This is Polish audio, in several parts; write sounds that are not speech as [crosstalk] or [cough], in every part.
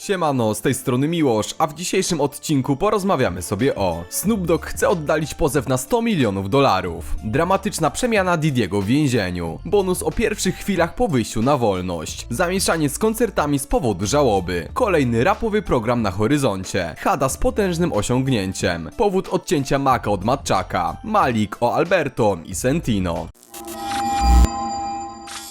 Siemano, z tej strony Miłosz, a w dzisiejszym odcinku porozmawiamy sobie o Snoop Dogg chce oddalić pozew na 100 milionów dolarów, dramatyczna przemiana Didiego w więzieniu, bonus o pierwszych chwilach po wyjściu na wolność, zamieszanie z koncertami z powodu żałoby, kolejny rapowy program na horyzoncie, Hada z potężnym osiągnięciem, powód odcięcia Maka od Matczaka, Malik o Alberto i Sentino.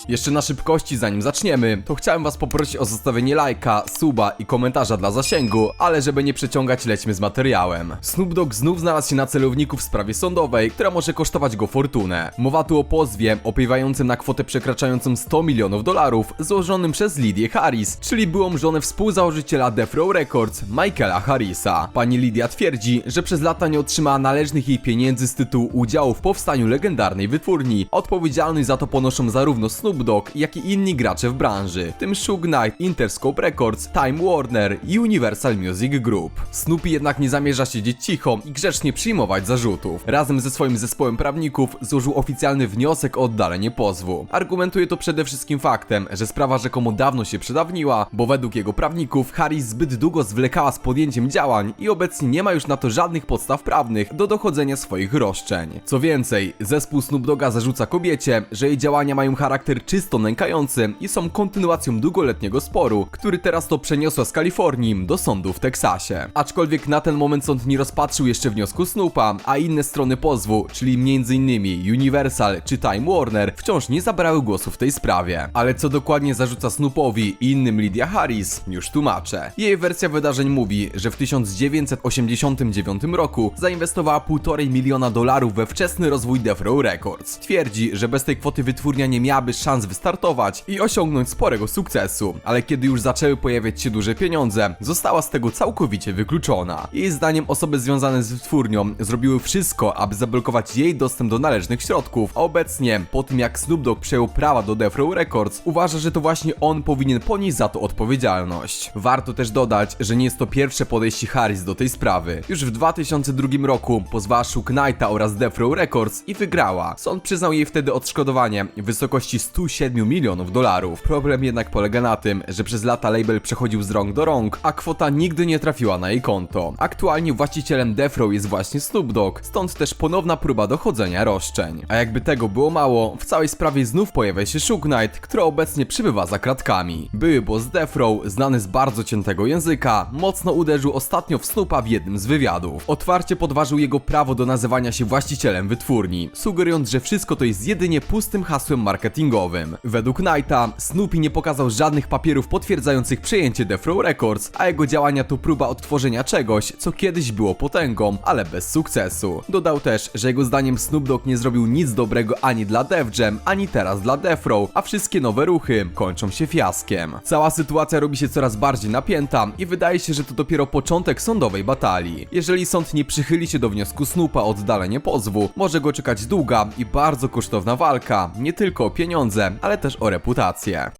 Jeszcze na szybkości, zanim zaczniemy, to chciałem was poprosić o zostawienie lajka, suba i komentarza dla zasięgu, ale żeby nie przeciągać, lećmy z materiałem. Snoop Dogg znów znalazł się na celowniku w sprawie sądowej, która może kosztować go fortunę. Mowa tu o pozwie opiewającym na kwotę przekraczającą 100 milionów dolarów, złożonym przez Lidię Harris, czyli byłą żonę współzałożyciela Death Row Records, Michaela Harrisa. Pani Lidia twierdzi, że przez lata nie otrzymała należnych jej pieniędzy z tytułu udziału w powstaniu legendarnej wytwórni. Odpowiedzialność za to ponoszą zarówno Snoop Dogg, jak i inni gracze w branży, w tym Suge Knight, Interscope Records, Time Warner i Universal Music Group. Snoopy jednak nie zamierza siedzieć cicho i grzecznie przyjmować zarzutów. Razem ze swoim zespołem prawników złożył oficjalny wniosek o oddalenie pozwu. Argumentuje to przede wszystkim faktem, że sprawa rzekomo dawno się przedawniła, bo według jego prawników Harris zbyt długo zwlekała z podjęciem działań i obecnie nie ma już na to żadnych podstaw prawnych do dochodzenia swoich roszczeń. Co więcej, zespół Snoop Dogga zarzuca kobiecie, że jej działania mają charakter czysto nękający i są kontynuacją długoletniego sporu, który teraz to przeniosła z Kalifornii do sądu w Teksasie. Aczkolwiek na ten moment sąd nie rozpatrzył jeszcze wniosku Snoopa, a inne strony pozwu, czyli m.in. Universal czy Time Warner, wciąż nie zabrały głosu w tej sprawie. Ale co dokładnie zarzuca Snoopowi i innym Lydia Harris, już tłumaczę. Jej wersja wydarzeń mówi, że w 1989 roku zainwestowała 1,5 miliona dolarów we wczesny rozwój Death Row Records. Twierdzi, że bez tej kwoty wytwórnia nie miałaby szans wystartować i osiągnąć sporego sukcesu, ale kiedy już zaczęły pojawiać się duże pieniądze, została z tego całkowicie wykluczona. Jej zdaniem osoby związane z wytwórnią zrobiły wszystko, aby zablokować jej dostęp do należnych środków, a obecnie, po tym jak Snoop Dogg przejął prawa do Death Records, uważa, że to właśnie on powinien ponieść za to odpowiedzialność. Warto też dodać, że nie jest to pierwsze podejście Harris do tej sprawy. Już w 2002 roku pozwała Shook Knighta oraz Death Records i wygrała. Sąd przyznał jej wtedy odszkodowanie w wysokości 107 milionów dolarów. Problem jednak polega na tym, że przez lata label przechodził z rąk do rąk, a kwota nigdy nie trafiła na jej konto. Aktualnie właścicielem Death Row jest właśnie Snoop Dogg, stąd też ponowna próba dochodzenia roszczeń. A jakby tego było mało, w całej sprawie znów pojawia się Shook Knight, który obecnie przybywa za kratkami. Były boss Death Row, znany z bardzo ciętego języka, mocno uderzył ostatnio w Snoopa w jednym z wywiadów. Otwarcie podważył jego prawo do nazywania się właścicielem wytwórni, sugerując, że wszystko to jest jedynie pustym hasłem marketingowym. Według Knighta, Snoopy nie pokazał żadnych papierów potwierdzających przejęcie Death Row Records, a jego działania to próba odtworzenia czegoś, co kiedyś było potęgą, ale bez sukcesu. Dodał też, że jego zdaniem Snoop Dogg nie zrobił nic dobrego ani dla Def Jam, ani teraz dla Death Row, a wszystkie nowe ruchy kończą się fiaskiem. Cała sytuacja robi się coraz bardziej napięta i wydaje się, że to dopiero początek sądowej batalii. Jeżeli sąd nie przychyli się do wniosku Snoopa o oddalenie pozwu, może go czekać długa i bardzo kosztowna walka, nie tylko o pieniądze, ale też o reputację.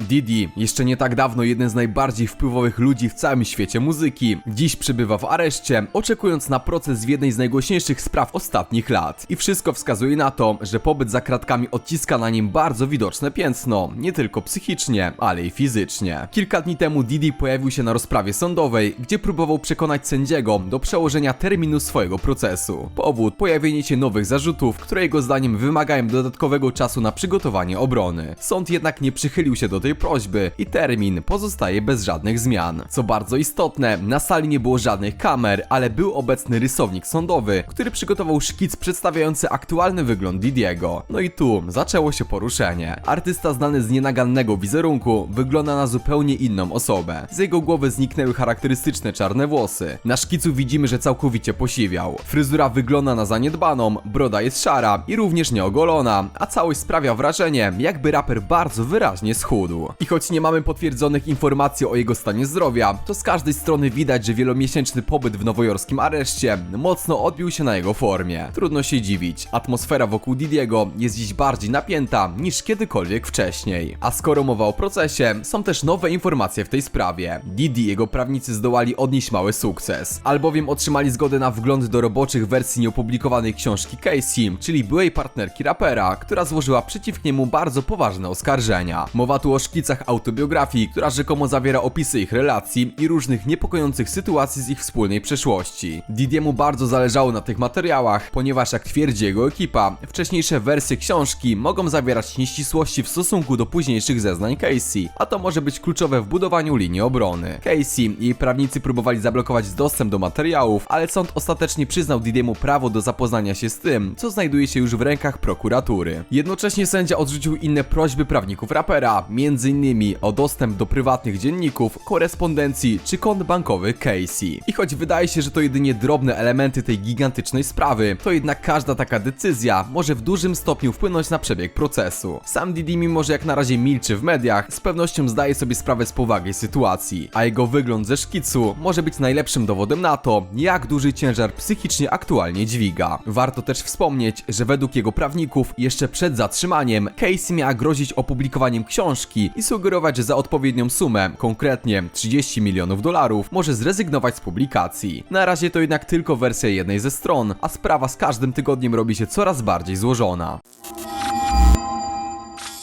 Didi, jeszcze nie tak dawno jeden z najbardziej wpływowych ludzi w całym świecie muzyki, dziś przebywa w areszcie, oczekując na proces w jednej z najgłośniejszych spraw ostatnich lat. I wszystko wskazuje na to, że pobyt za kratkami odciska na nim bardzo widoczne piętno, nie tylko psychicznie, ale i fizycznie. Kilka dni temu Didi pojawił się na rozprawie sądowej, gdzie próbował przekonać sędziego do przełożenia terminu swojego procesu. Powód pojawienie się nowych zarzutów, które jego zdaniem wymagają dodatkowego czasu na przygotowanie obrony. Sąd jednak nie przychylił się do prośby i termin pozostaje bez żadnych zmian. Co bardzo istotne, na sali nie było żadnych kamer, ale był obecny rysownik sądowy, który przygotował szkic przedstawiający aktualny wygląd Didiego. No i tu zaczęło się poruszenie. Artysta znany z nienagannego wizerunku wygląda na zupełnie inną osobę. Z jego głowy zniknęły charakterystyczne czarne włosy. Na szkicu widzimy, że całkowicie posiwiał. Fryzura wygląda na zaniedbaną, broda jest szara i również nieogolona, a całość sprawia wrażenie, jakby raper bardzo wyraźnie schudł. I choć nie mamy potwierdzonych informacji o jego stanie zdrowia, to z każdej strony widać, że wielomiesięczny pobyt w nowojorskim areszcie mocno odbił się na jego formie. Trudno się dziwić, atmosfera wokół Didiego jest dziś bardziej napięta niż kiedykolwiek wcześniej. A skoro mowa o procesie, są też nowe informacje w tej sprawie. Didi i jego prawnicy zdołali odnieść mały sukces, albowiem otrzymali zgodę na wgląd do roboczych wersji nieopublikowanej książki Casey, czyli byłej partnerki rapera, która złożyła przeciw niemu bardzo poważne oskarżenia. Mowa tu o szkicach autobiografii, która rzekomo zawiera opisy ich relacji i różnych niepokojących sytuacji z ich wspólnej przeszłości. Didiemu bardzo zależało na tych materiałach, ponieważ jak twierdzi jego ekipa, wcześniejsze wersje książki mogą zawierać nieścisłości w stosunku do późniejszych zeznań Casey, a to może być kluczowe w budowaniu linii obrony. Casey i prawnicy próbowali zablokować dostęp do materiałów, ale sąd ostatecznie przyznał Didiemu prawo do zapoznania się z tym, co znajduje się już w rękach prokuratury. Jednocześnie sędzia odrzucił inne prośby prawników rapera, m.in. o dostęp do prywatnych dzienników, korespondencji czy kont bankowych Casey. I choć wydaje się, że to jedynie drobne elementy tej gigantycznej sprawy, to jednak każda taka decyzja może w dużym stopniu wpłynąć na przebieg procesu. Sam Didi, mimo że jak na razie milczy w mediach, z pewnością zdaje sobie sprawę z powagi sytuacji, a jego wygląd ze szkicu może być najlepszym dowodem na to, jak duży ciężar psychicznie aktualnie dźwiga. Warto też wspomnieć, że według jego prawników jeszcze przed zatrzymaniem Casey miała grozić opublikowaniem książki i sugerować, że za odpowiednią sumę, konkretnie 30 milionów dolarów, może zrezygnować z publikacji. Na razie to jednak tylko wersja jednej ze stron, a sprawa z każdym tygodniem robi się coraz bardziej złożona.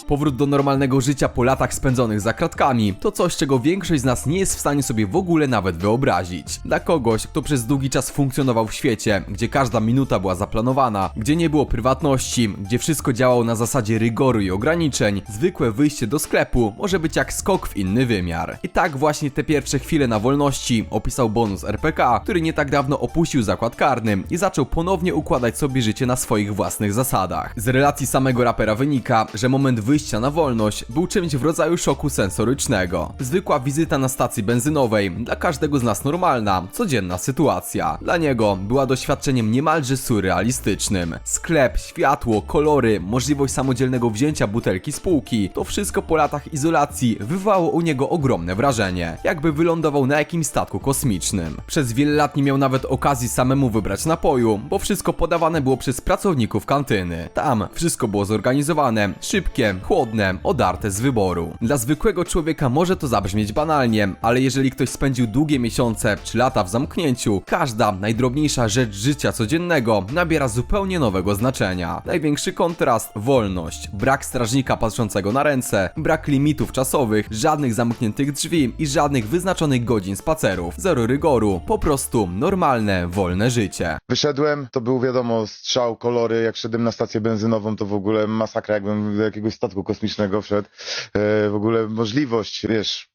Powrót do normalnego życia po latach spędzonych za kratkami to coś, czego większość z nas nie jest w stanie sobie w ogóle nawet wyobrazić. Dla kogoś, kto przez długi czas funkcjonował w świecie, gdzie każda minuta była zaplanowana, gdzie nie było prywatności, gdzie wszystko działało na zasadzie rygoru i ograniczeń, zwykłe wyjście do sklepu może być jak skok w inny wymiar. I tak właśnie te pierwsze chwile na wolności opisał bonus RPK, który nie tak dawno opuścił zakład karny i zaczął ponownie układać sobie życie na swoich własnych zasadach. Z relacji samego rapera wynika, że moment wyjścia na wolność był czymś w rodzaju szoku sensorycznego. Zwykła wizyta na stacji benzynowej, dla każdego z nas normalna, codzienna sytuacja. Dla niego była doświadczeniem niemalże surrealistycznym. Sklep, światło, kolory, możliwość samodzielnego wzięcia butelki z półki, to wszystko po latach izolacji wywołało u niego ogromne wrażenie, jakby wylądował na jakimś statku kosmicznym. Przez wiele lat nie miał nawet okazji samemu wybrać napoju, bo wszystko podawane było przez pracowników kantyny. Tam wszystko było zorganizowane, szybkie, chłodne, odarte z wyboru. Dla zwykłego człowieka może to zabrzmieć banalnie, ale jeżeli ktoś spędził długie miesiące czy lata w zamknięciu, każda najdrobniejsza rzecz życia codziennego nabiera zupełnie nowego znaczenia. Największy kontrast wolność, brak strażnika patrzącego na ręce, brak limitów czasowych, żadnych zamkniętych drzwi i żadnych wyznaczonych godzin spacerów, zero rygoru, po prostu normalne, wolne życie. Wyszedłem, to był wiadomo strzał, kolory, jak szedłem na stację benzynową, to w ogóle masakra, jakbym do jakiegoś statku kosmicznego wszedł. E, w ogóle możliwość, wiesz,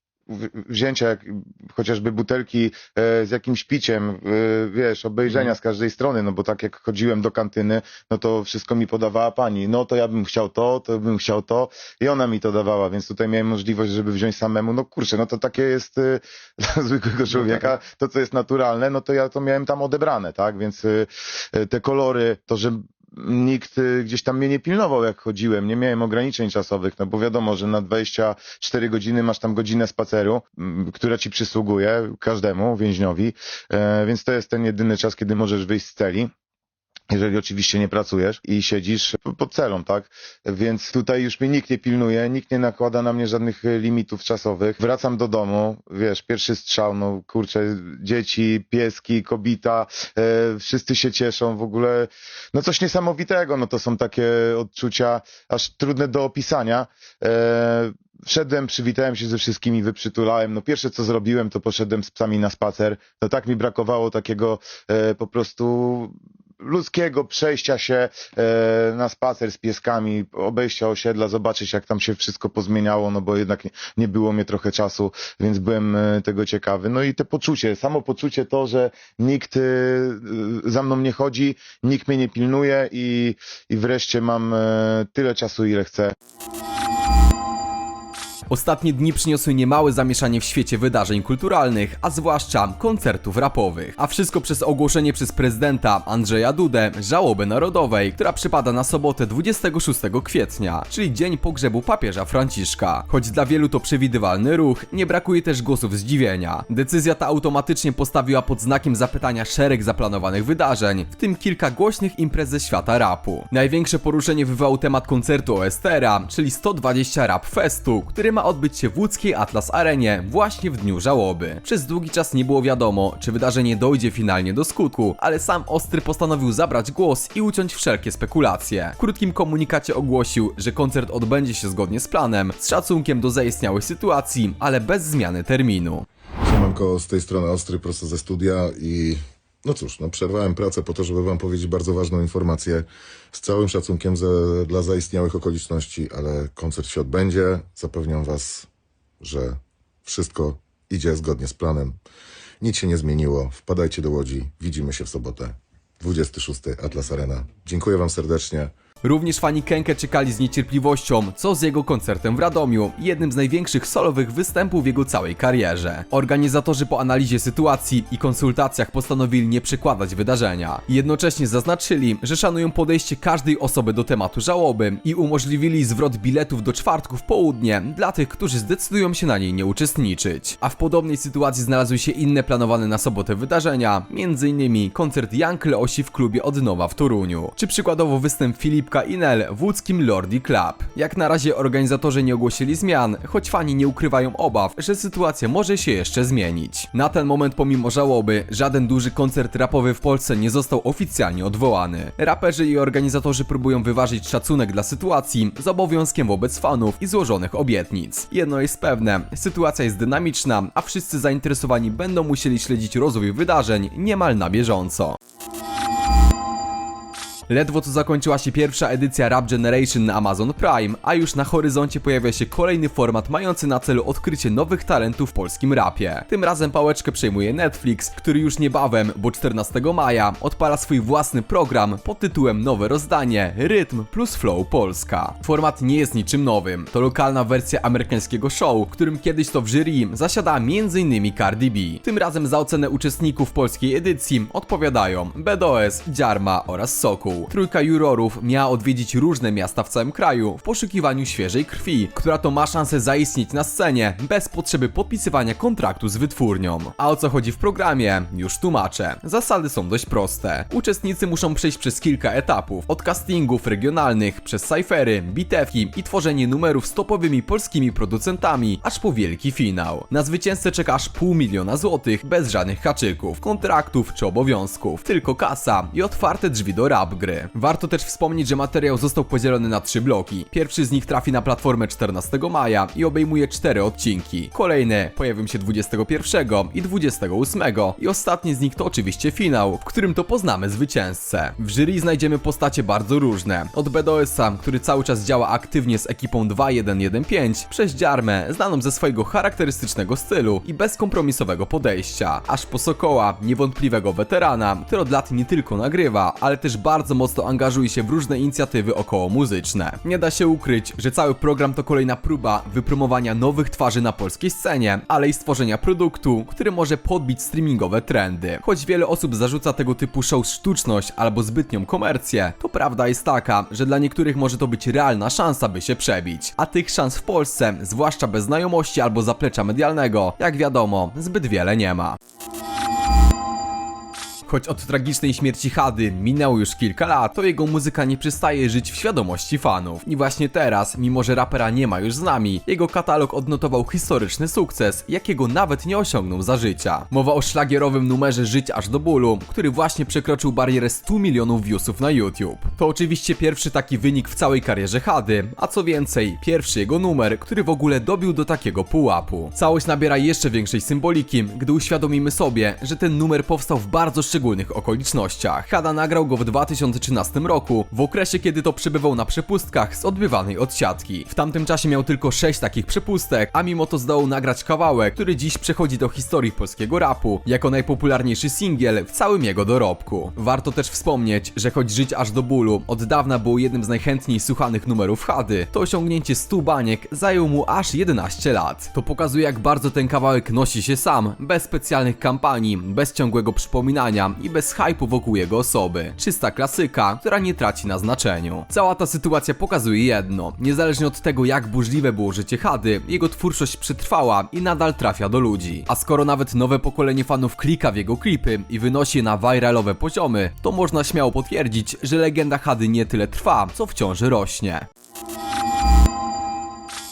wzięcia jak, chociażby butelki e, z jakimś piciem, e, wiesz, obejrzenia z każdej strony, no bo tak jak chodziłem do kantyny, no to wszystko mi podawała pani, no to ja bym chciał to, to bym chciał to i ona mi to dawała, więc tutaj miałem możliwość, żeby wziąć samemu, no kurczę, no to takie jest e, [laughs] dla zwykłego człowieka, to co jest naturalne, no to ja to miałem tam odebrane, tak, więc te kolory, to, że nikt y, gdzieś tam mnie nie pilnował, jak chodziłem. Nie miałem ograniczeń czasowych, no bo wiadomo, że na 24 godziny masz tam godzinę spaceru, która ci przysługuje każdemu więźniowi, e, więc to jest ten jedyny czas, kiedy możesz wyjść z celi. Jeżeli oczywiście nie pracujesz i siedzisz pod celą, tak? Więc tutaj już mnie nikt nie pilnuje, nikt nie nakłada na mnie żadnych limitów czasowych. Wracam do domu, wiesz, pierwszy strzał, no kurczę, dzieci, pieski, kobita, e, wszyscy się cieszą, w ogóle, no coś niesamowitego, no to są takie odczucia aż trudne do opisania. E, Wszedłem, przywitałem się ze wszystkimi, wyprzytulałem. No pierwsze co zrobiłem, to poszedłem z psami na spacer. No tak mi brakowało takiego e, po prostu ludzkiego przejścia się e, na spacer z pieskami, obejścia osiedla, zobaczyć jak tam się wszystko pozmieniało, no bo jednak nie, było mnie trochę czasu, więc byłem e, tego ciekawy. No i te poczucie, samo poczucie to, że nikt e, za mną nie chodzi, nikt mnie nie pilnuje i, i wreszcie mam tyle czasu, ile chcę. Ostatnie dni przyniosły niemałe zamieszanie w świecie wydarzeń kulturalnych, a zwłaszcza koncertów rapowych. A wszystko przez ogłoszenie przez prezydenta Andrzeja Dudę żałoby narodowej, która przypada na sobotę 26 kwietnia, czyli dzień pogrzebu papieża Franciszka. Choć dla wielu to przewidywalny ruch, nie brakuje też głosów zdziwienia. Decyzja ta automatycznie postawiła pod znakiem zapytania szereg zaplanowanych wydarzeń, w tym kilka głośnych imprez ze świata rapu. Największe poruszenie wywołał temat koncertu OSTR-a, czyli 120 Rap Festu, który który ma odbyć się w łódzkiej Atlas Arenie właśnie w dniu żałoby. Przez długi czas nie było wiadomo, czy wydarzenie dojdzie finalnie do skutku, ale sam Ostry postanowił zabrać głos i uciąć wszelkie spekulacje. W krótkim komunikacie ogłosił, że koncert odbędzie się zgodnie z planem, z szacunkiem do zaistniałej sytuacji, ale bez zmiany terminu. Siemanko, z tej strony Ostry, prosto ze studia i no cóż, no przerwałem pracę po to, żeby wam powiedzieć bardzo ważną informację z całym szacunkiem za, dla zaistniałych okoliczności, ale koncert się odbędzie. Zapewniam was, że wszystko idzie zgodnie z planem. Nic się nie zmieniło. Wpadajcie do Łodzi. Widzimy się w sobotę. 26 Atlas Arena. Dziękuję wam serdecznie. Również fani Kenke czekali z niecierpliwością, co z jego koncertem w Radomiu, jednym z największych solowych występów w jego całej karierze. Organizatorzy po analizie sytuacji i konsultacjach postanowili nie przekładać wydarzenia. Jednocześnie zaznaczyli, że szanują podejście każdej osoby do tematu żałoby i umożliwili zwrot biletów do czwartku w południe dla tych, którzy zdecydują się na niej nie uczestniczyć. A w podobnej sytuacji znalazły się inne planowane na sobotę wydarzenia, m.in. koncert Jank Leosi w klubie Odnowa w Toruniu, czy przykładowo występ Filipka Inel w łódzkim Lordi Club. Jak na razie organizatorzy nie ogłosili zmian, choć fani nie ukrywają obaw, że sytuacja może się jeszcze zmienić. Na ten moment pomimo żałoby, żaden duży koncert rapowy w Polsce nie został oficjalnie odwołany. Raperzy i organizatorzy próbują wyważyć szacunek dla sytuacji z obowiązkiem wobec fanów i złożonych obietnic. Jedno jest pewne, sytuacja jest dynamiczna, a wszyscy zainteresowani będą musieli śledzić rozwój wydarzeń niemal na bieżąco. Ledwo co zakończyła się pierwsza edycja Rap Generation na Amazon Prime, a już na horyzoncie pojawia się kolejny format mający na celu odkrycie nowych talentów w polskim rapie. Tym razem pałeczkę przejmuje Netflix, który już niebawem, bo 14 maja, odpala swój własny program pod tytułem Nowe Rozdanie Rytm plus Flow Polska. Format nie jest niczym nowym, to lokalna wersja amerykańskiego show, którym kiedyś to w jury zasiada m.in. Cardi B. Tym razem za ocenę uczestników polskiej edycji odpowiadają BDOS, Dziarma oraz Trójka jurorów miała odwiedzić różne miasta w całym kraju w poszukiwaniu świeżej krwi, która to ma szansę zaistnieć na scenie bez potrzeby podpisywania kontraktu z wytwórnią. A o co chodzi w programie? Już tłumaczę. Zasady są dość proste. Uczestnicy muszą przejść przez kilka etapów, od castingów regionalnych, przez cyfery, bitewki i tworzenie numerów z topowymi polskimi producentami, aż po wielki finał. Na zwycięzcę czeka aż pół miliona złotych, bez żadnych haczyków, kontraktów czy obowiązków, tylko kasa i otwarte drzwi do rap gry. Warto też wspomnieć, że materiał został podzielony na trzy bloki. Pierwszy z nich trafi na platformę 14 maja i obejmuje cztery odcinki. Kolejne pojawią się 21 i 28 i ostatni z nich to oczywiście finał, w którym to poznamy zwycięzcę. W jury znajdziemy postacie bardzo różne. Od BDOS-a, który cały czas działa aktywnie z ekipą 2115, przez Dziarmę, znaną ze swojego charakterystycznego stylu i bezkompromisowego podejścia, aż po Sokoła, niewątpliwego weterana, który od lat nie tylko nagrywa, ale też bardzo mocno angażuje się w różne inicjatywy około muzyczne. Nie da się ukryć, że cały program to kolejna próba wypromowania nowych twarzy na polskiej scenie, ale i stworzenia produktu, który może podbić streamingowe trendy. Choć wiele osób zarzuca tego typu show sztuczność albo zbytnią komercję, to prawda jest taka, że dla niektórych może to być realna szansa, by się przebić. A tych szans w Polsce, zwłaszcza bez znajomości albo zaplecza medialnego, jak wiadomo, zbyt wiele nie ma. Choć od tragicznej śmierci Hady minęło już kilka lat, to jego muzyka nie przestaje żyć w świadomości fanów. I właśnie teraz, mimo że rapera nie ma już z nami, jego katalog odnotował historyczny sukces, jakiego nawet nie osiągnął za życia. Mowa o szlagierowym numerze Żyć aż do bólu, który właśnie przekroczył barierę 100 milionów viewsów na YouTube. To oczywiście pierwszy taki wynik w całej karierze Hady, a co więcej, pierwszy jego numer, który w ogóle dobił do takiego pułapu. Całość nabiera jeszcze większej symboliki, gdy uświadomimy sobie, że ten numer powstał w bardzo szczególnych okolicznościach. Hada nagrał go w 2013 roku, w okresie kiedy to przebywał na przepustkach z odbywanej odsiadki. W tamtym czasie miał tylko 6 takich przepustek, a mimo to zdołał nagrać kawałek, który dziś przechodzi do historii polskiego rapu, jako najpopularniejszy singiel w całym jego dorobku. Warto też wspomnieć, że choć Żyć aż do bólu od dawna było jednym z najchętniej słuchanych numerów Hady, to osiągnięcie 100 baniek zajął mu aż 11 lat. To pokazuje jak bardzo ten kawałek nosi się sam, bez specjalnych kampanii, bez ciągłego przypominania i bez hypu wokół jego osoby. Czysta klasyka, która nie traci na znaczeniu. Cała ta sytuacja pokazuje jedno. Niezależnie od tego jak burzliwe było życie Hady, jego twórczość przetrwała i nadal trafia do ludzi. A skoro nawet nowe pokolenie fanów klika w jego klipy i wynosi na viralowe poziomy, to można śmiało potwierdzić, że legenda Hady nie tyle trwa, co wciąż rośnie.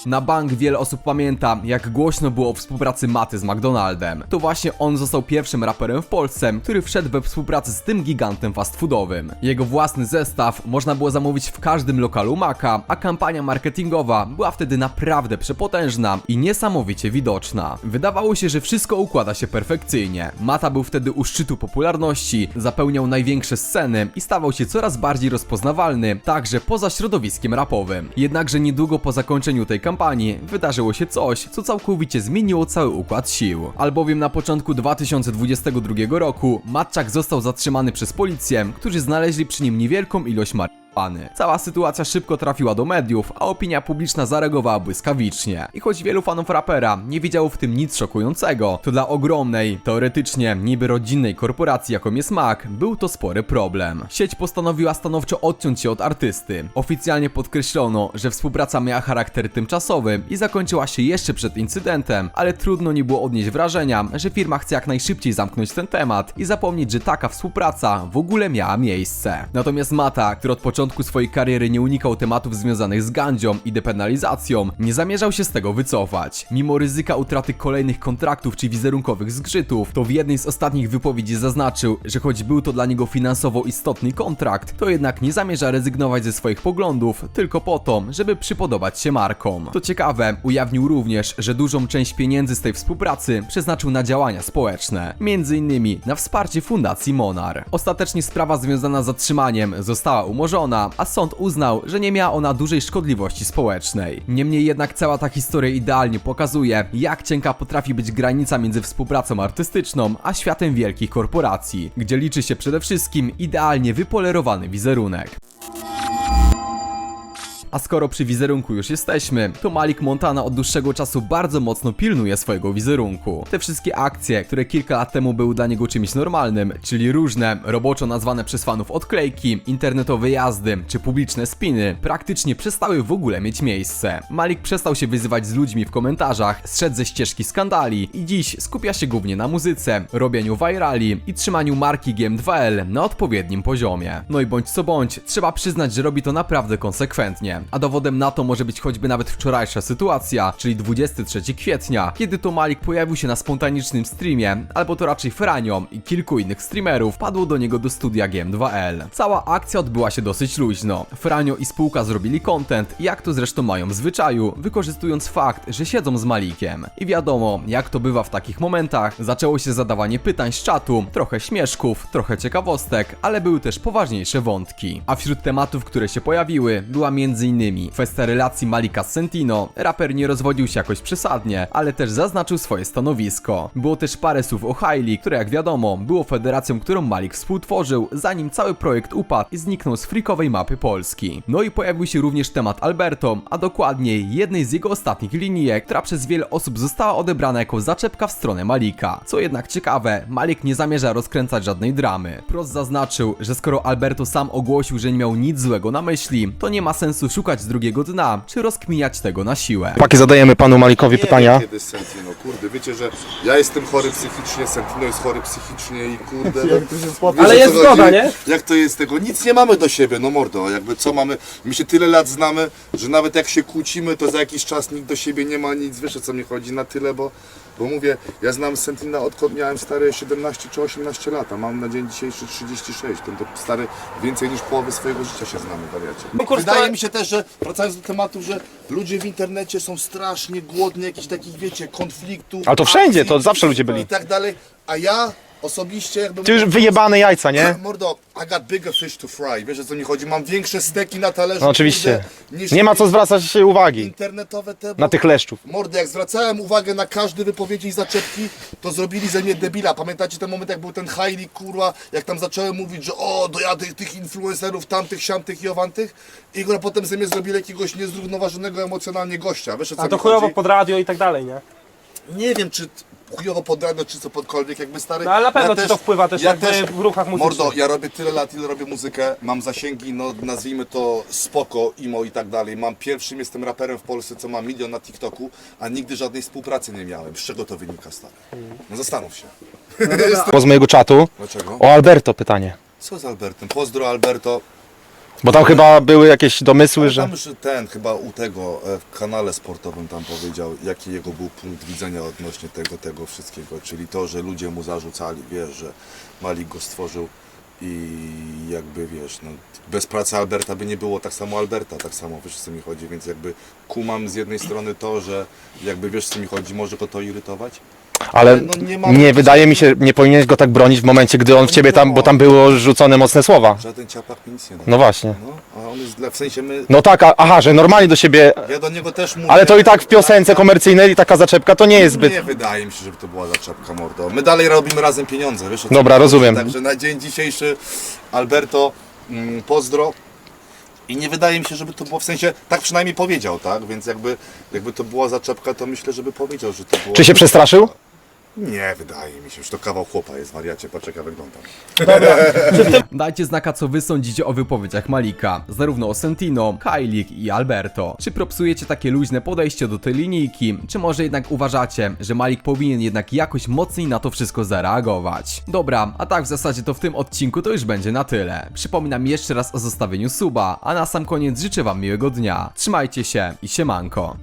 Na bank wiele osób pamięta, jak głośno było o współpracy Maty z McDonaldem. To właśnie on został pierwszym raperem w Polsce, który wszedł we współpracę z tym gigantem fast foodowym. Jego własny zestaw można było zamówić w każdym lokalu Maka, a kampania marketingowa była wtedy naprawdę przepotężna i niesamowicie widoczna. Wydawało się, że wszystko układa się perfekcyjnie. Mata był wtedy u szczytu popularności, zapełniał największe sceny i stawał się coraz bardziej rozpoznawalny, także poza środowiskiem rapowym. Jednakże niedługo po zakończeniu tej kampanii wydarzyło się coś, co całkowicie zmieniło cały układ sił. Albowiem na początku 2022 roku Matczak został zatrzymany przez policję, którzy znaleźli przy nim niewielką ilość mar... Cała sytuacja szybko trafiła do mediów, a opinia publiczna zareagowała błyskawicznie. I choć wielu fanów rapera nie widziało w tym nic szokującego, to dla ogromnej, teoretycznie niby rodzinnej korporacji jaką jest Mac, był to spory problem. Sieć postanowiła stanowczo odciąć się od artysty. Oficjalnie podkreślono, że współpraca miała charakter tymczasowy i zakończyła się jeszcze przed incydentem, ale trudno nie było odnieść wrażenia, że firma chce jak najszybciej zamknąć ten temat i zapomnieć, że taka współpraca w ogóle miała miejsce. Natomiast Mata, który od początku swojej kariery nie unikał tematów związanych z gandzią i depenalizacją, nie zamierzał się z tego wycofać. Mimo ryzyka utraty kolejnych kontraktów czy wizerunkowych zgrzytów, to w jednej z ostatnich wypowiedzi zaznaczył, że choć był to dla niego finansowo istotny kontrakt, to jednak nie zamierza rezygnować ze swoich poglądów tylko po to, żeby przypodobać się markom. To ciekawe, ujawnił również, że dużą część pieniędzy z tej współpracy przeznaczył na działania społeczne, między innymi na wsparcie Fundacji Monar. Ostatecznie sprawa związana z zatrzymaniem została umorzona, a sąd uznał, że nie miała ona dużej szkodliwości społecznej. Niemniej jednak cała ta historia idealnie pokazuje, jak cienka potrafi być granica między współpracą artystyczną, a światem wielkich korporacji, gdzie liczy się przede wszystkim idealnie wypolerowany wizerunek. A skoro przy wizerunku już jesteśmy, to Malik Montana od dłuższego czasu bardzo mocno pilnuje swojego wizerunku. Te wszystkie akcje, które kilka lat temu były dla niego czymś normalnym, czyli różne, roboczo nazwane przez fanów odklejki, internetowe jazdy czy publiczne spiny, praktycznie przestały w ogóle mieć miejsce. Malik przestał się wyzywać z ludźmi w komentarzach, zszedł ze ścieżki skandali i dziś skupia się głównie na muzyce, robieniu virali i trzymaniu marki GM2L na odpowiednim poziomie. No i bądź co bądź, trzeba przyznać, że robi to naprawdę konsekwentnie. A dowodem na to może być choćby nawet wczorajsza sytuacja, czyli 23 kwietnia, kiedy to Malik pojawił się na spontanicznym streamie, albo to raczej Franio i kilku innych streamerów padło do niego do studia GM2L. Cała akcja odbyła się dosyć luźno. Franio i spółka zrobili content, jak to zresztą mają w zwyczaju, wykorzystując fakt, że siedzą z Malikiem. I wiadomo, jak to bywa w takich momentach, zaczęło się zadawanie pytań z czatu, trochę śmieszków, trochę ciekawostek, ale były też poważniejsze wątki. A wśród tematów, które się pojawiły, była m.in. kwestia relacji Malika z Sentino. Raper nie rozwodził się jakoś przesadnie, ale też zaznaczył swoje stanowisko. Było też parę słów o Hailey, które jak wiadomo, było federacją, którą Malik współtworzył, zanim cały projekt upadł i zniknął z freakowej mapy Polski. No i pojawił się również temat Alberto, a dokładniej jednej z jego ostatnich linijek, która przez wiele osób została odebrana jako zaczepka w stronę Malika. Co jednak ciekawe, Malik nie zamierza rozkręcać żadnej dramy. Prost zaznaczył, że skoro Alberto sam ogłosił, że nie miał nic złego na myśli, to nie ma sensu szukać drugiego dna, czy rozkminiać tego na siłę. Chłopaki, zadajemy panu Malikowi Nie pytania. wiem, kiedy Sentino, kurde, wiecie, że ja jestem chory psychicznie, Sentino jest chory psychicznie i kurde... [laughs] no, Ale jest zgoda, chodzi? nie? Jak to jest tego? Nic nie mamy do siebie, no mordo, jakby co mamy... My się tyle lat znamy, że nawet jak się kłócimy, to za jakiś czas nikt do siebie nie ma nic, wiesz o co mi chodzi, na tyle, bo... Bo mówię, ja znam Sentina odkąd miałem stare 17 czy 18 lat, a mam na dzień dzisiejszy 36, ten to stary więcej niż połowy swojego życia się znamy, wariacie. Konkurs Wydaje mi się też, że wracając do tematu, że ludzie w internecie są strasznie głodni jakichś takich, wiecie, konfliktów. Ale to wszędzie, akcji to zawsze ludzie byli. I tak dalej. A ja osobiście jakbym... Ty już wyjebane jajca, nie? Mordo, I got bigger fish to fry. Wiesz o co mi chodzi? Mam większe steki na talerzu. No oczywiście. kurde, niż Nie ma co zwracać uwagi Internetowe te... na tych leszczów. Mordy, jak zwracałem uwagę na każde wypowiedzi i zaczepki, to zrobili ze mnie debila. Pamiętacie ten moment, jak był ten Hailey, kurwa, jak tam zacząłem mówić, że o, dojadę tych influencerów, tamtych, siamtych i owantych i go potem ze mnie zrobili jakiegoś niezrównoważonego emocjonalnie gościa. Wiesz o co A mi to chujowo chodzi? pod radio i tak dalej, nie? Nie wiem, czy chujowo pod radio, czy co podkolwiek, jakby stary... No ale na pewno ci to wpływa też jakby w ruchach muzycznych. Mordo, ja robię tyle lat, ile robię muzykę, mam zasięgi, no nazwijmy to spoko, imo i tak dalej. Mam pierwszym, jestem raperem w Polsce, co ma milion na TikToku, a nigdy żadnej współpracy nie miałem. Z czego to wynika, stary? No zastanów się. [laughs] Po z mojego czatu. Dlaczego? O Alberto pytanie. Co z Albertem? Pozdro Alberto. Bo tam chyba były jakieś domysły, że... Tam, że ten chyba u tego e, w kanale sportowym tam powiedział, jaki jego był punkt widzenia odnośnie tego, tego wszystkiego. Czyli to, że ludzie mu zarzucali, wiesz, że Malik go stworzył i jakby wiesz, no, bez pracy Alberta by nie było tak samo Alberta, tak samo wiesz co mi chodzi, więc jakby kumam z jednej strony to, że jakby wiesz co mi chodzi, może go to irytować. Ale no nie nie, mamy- wydaje mi się, nie powinieneś go tak bronić w momencie, gdy on w ciebie tam, bo tam było rzucone mocne słowa. Żaden ciapak mi nic nie da. No właśnie. No, a on jest dla, w sensie my, No tak, a, aha, że normalnie do siebie, ja do niego też mówię. ale to i tak w piosence komercyjnej taka zaczepka to nie jest zbyt... Nie wydaje mi się, żeby to była zaczepka mordo. My dalej robimy razem pieniądze, wiesz o co Dobra, chodzi? rozumiem. Także na dzień dzisiejszy Alberto, mm, pozdro. I nie wydaje mi się, żeby to było w sensie, tak przynajmniej powiedział, tak? Więc jakby, jakby to była zaczepka, to myślę, żeby powiedział, że to było. Czy się przestraszył? Nie, wydaje mi się, że to kawał chłopa jest, wariacie, patrz jak ja wyglądam. [laughs] Dajcie znaka co wy sądzicie o wypowiedziach Malika, zarówno o Sentino, Kailik i Alberto. Czy propsujecie takie luźne podejście do tej linijki, czy może jednak uważacie, że Malik powinien jednak jakoś mocniej na to wszystko zareagować? Dobra, a tak w zasadzie to w tym odcinku to już będzie na tyle. Przypominam jeszcze raz o zostawieniu suba, a na sam koniec życzę wam miłego dnia. Trzymajcie się i siemanko.